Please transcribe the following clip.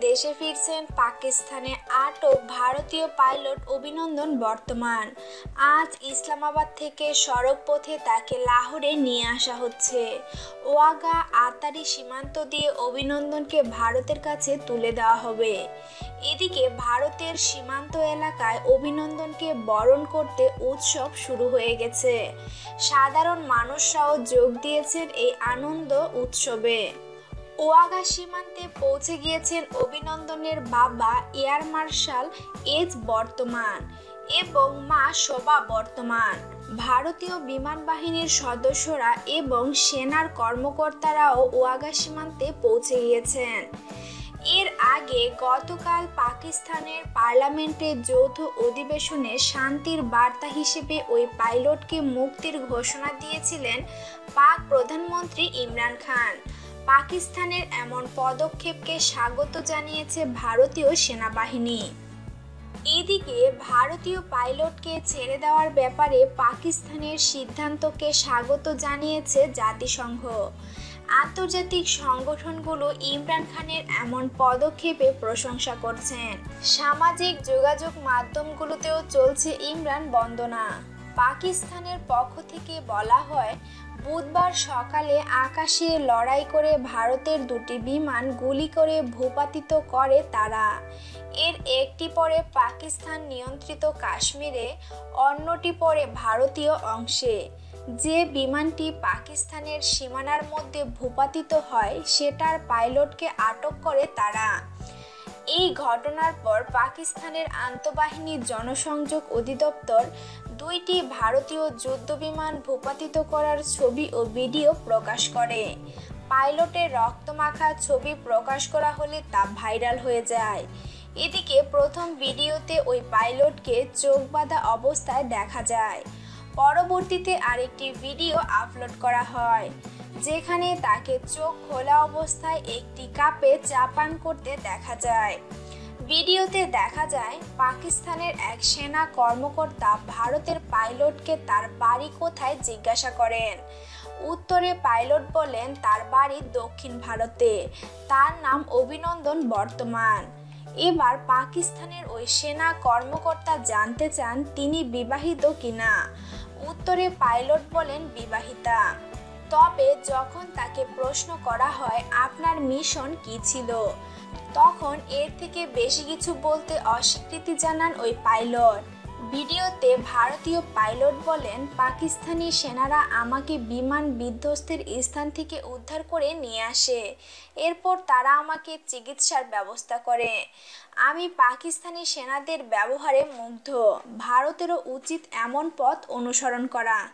করলেন পাকিস্তানে আটক ভারতীয় পাইলট অভিনন্দন বর্তমান। আজ ইসলামাবাদ থেকে সড়ক পথে তাকে লাহোরে নিয়ে আসা হচ্ছে। ওয়াগা, আতারি সীমান্ত দিয়ে অভিনন্দনকে ভারতের কাছে তুলে দেওয়া হবে। এদিকে ভারতের সীমান্ত এলাকায় অভিনন্দনকে বরণ করতে উৎসব শুরু হয়ে গেছে। সাধারণ মানুষরাও যোগ দিয়েছেন এই আনন্দ উৎসবে। ওয়াগা সীমান্তে পৌঁছে গিয়েছেন অভিনন্দনের বাবা এয়ার মার্শাল এজ বর্তমান এবং মা শোভা বর্তমান। ভারতীয় বিমান বাহিনীর সদস্যরা এবং সেনার কর্মকর্তারাও ওয়াগা সীমান্তে পৌঁছে গিয়েছেন। এর আগে গতকাল পাকিস্তানের পার্লামেন্টে যৌথ অধিবেশনে শান্তির বার্তা হিসেবে ওই পাইলটকে মুক্তির ঘোষণা দিয়েছিলেন পাক প্রধানমন্ত্রী ইমরান খান। পাকিস্তানের এমন পদক্ষেপকে স্বাগত জানিয়েছে ভারতীয় সেনাবাহিনী। এদিকে ভারতীয় পাইলটকে ছেড়ে দেওয়ার ব্যাপারে পাকিস্তানের সিদ্ধান্তকে স্বাগত জানিয়েছে জাতিসংঘ। আন্তর্জাতিক সংগঠনগুলো ইমরান খানের এমন পদক্ষেপে প্রশংসা করছেন। সামাজিক যোগাযোগ মাধ্যমগুলোতেও চলছে ইমরান বন্দনা। পাকিস্তানের পক্ষ থেকে বলা হয়, বুধবার সকালে আকাশে লড়াই করে ভারতের দুটি বিমান গুলি করে ভূপাতিত করে তারা। এর একটি পরে পাকিস্তান নিয়ন্ত্রিত কাশ্মীরে, অন্যটি পরে ভারতীয় অংশে। যে বিমানটি পাকিস্তানের সীমানার মধ্যে ভূপাতিত হয়, সেটার পাইলটকে আটক করে তারা। এই ঘটনার পর পাকিস্তানের আন্তঃবাহিনী জনসংযোগ অধিদপ্তর দুইটি ভারতীয় যুদ্ধবিমান ভূপাতিত করার ছবি ও ভিডিও প্রকাশ করে। পাইলটের রক্তমাখা ছবি প্রকাশ করা হলে তা ভাইরাল হয়ে যায়। এদিকে প্রথম ভিডিওতে ওই পাইলটকে চোখ বাঁধা অবস্থায় দেখা যায়। পরবর্তীতে আরেকটি ভিডিও আপলোড করা হয়। যেখানে তাকে চোখ খোলা অবস্থায় একটি কাপে চা পান করতে দেখা যায়। ভিডিওতে দেখা যায়, পাকিস্তানের এক সেনা কর্মকর্তা ভারতের পাইলটকে তার বাড়ি কোথায় জিজ্ঞাসা করেন। উত্তরে পাইলট বলেন, তার বাড়ি দক্ষিণ ভারতে। তার নাম অভিনন্দন বর্তমান। এবার পাকিস্তানের ওই সেনা কর্মকর্তা জানতে চান, তিনি বিবাহিত কিনা? উত্তরে পাইলট বলেন, বিবাহিতা। তবে যখন তাকে প্রশ্ন করা হয়, আপনার মিশন কি ছিল? তখন এর থেকে বেশি কিছু বলতে অস্বীকৃতি জানান ওই পাইলট। ভিডিওতে ভারতীয় পাইলট বলেন, পাকিস্তানি সেনারা আমাকে বিমান বিধ্বস্তের স্থান থেকে উদ্ধার করে নিয়ে আসে। এরপর তারা আমাকে চিকিৎসার ব্যবস্থা করে। আমি পাকিস্তানি সেনাদের ব্যবহারে মুগ্ধ। ভারতেরও উচিত এমন পথ অনুসরণ করা।